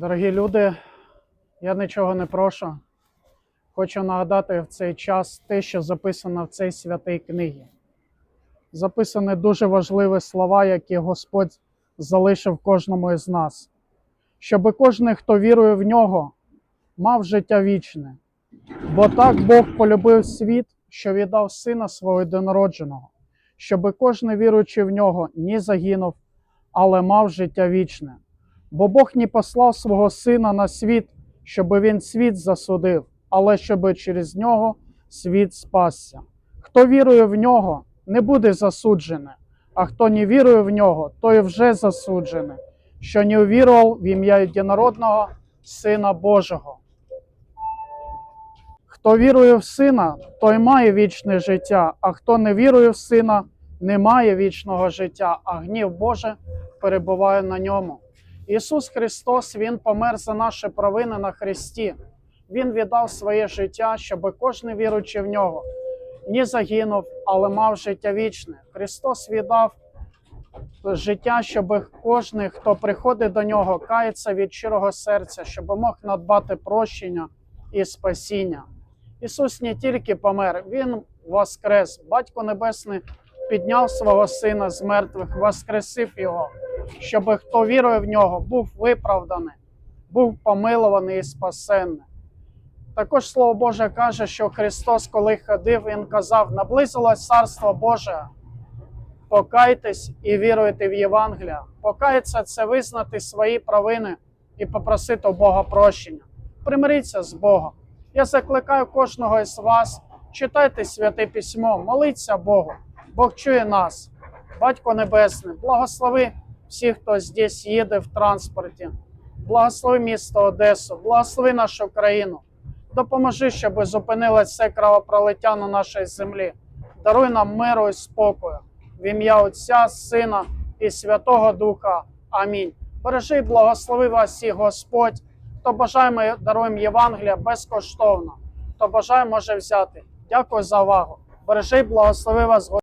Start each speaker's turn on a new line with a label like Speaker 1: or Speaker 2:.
Speaker 1: Дорогі люди, я нічого не прошу. Хочу нагадати в цей час те, що записано в цій святій книгі. Записані дуже важливі слова, які Господь залишив кожному із нас, щоб кожен, хто вірує в нього, мав життя вічне. Бо так Бог полюбив світ, що віддав Сина свого єдинородженого, щоб кожен віруючий в нього не загинув, але мав життя вічне. Бо Бог не послав свого Сина на світ, щоб він світ засудив, але щоб через нього світ спасся. Хто вірує в нього, не буде засуджений, а хто не вірує в нього, той вже засуджений, що не увірував в ім'я єдинородного Сина Божого. Хто вірує в Сина, той має вічне життя, а хто не вірує в Сина, не має вічного життя, а гнів Боже перебуває на ньому. Ісус Христос, Він помер за наші провини на Христі. Він віддав своє життя, щоб кожен віруючий в нього не загинув, але мав життя вічне. Христос віддав життя, щоб кожен, хто приходить до нього, кається від щирого серця, щоб мог надбати прощення і спасіння. Ісус не тільки помер, Він воскрес. Батько Небесний підняв свого Сина з мертвих, воскресив Його, щоб хто вірує в нього, був виправданий, був помилований і спасенний. Також Слово Боже каже, що Христос, коли ходив, Він казав: наблизилось Царство Боже, покайтесь і віруйте в Євангелія. Покаятися це визнати свої провини і попросити у Бога прощення. Примиріться з Богом. Я закликаю кожного із вас, читайте святе письмо, моліться Богу. Бог чує нас. Батько Небесний, благослови всіх, хто здесь їде в транспорті. Благослови місто Одесу, благослови нашу країну. Допоможи, щоб зупинилось це кровопролиття на нашій землі. Даруй нам миру і спокою. В ім'я Отця, Сина і Святого Духа. Амінь. Бережи і благослови вас всіх Господь. Хто бажає, ми даруємо Євангелія безкоштовно. Хто бажає, може взяти. Дякую за увагу. Бережи і благослови вас. Господь.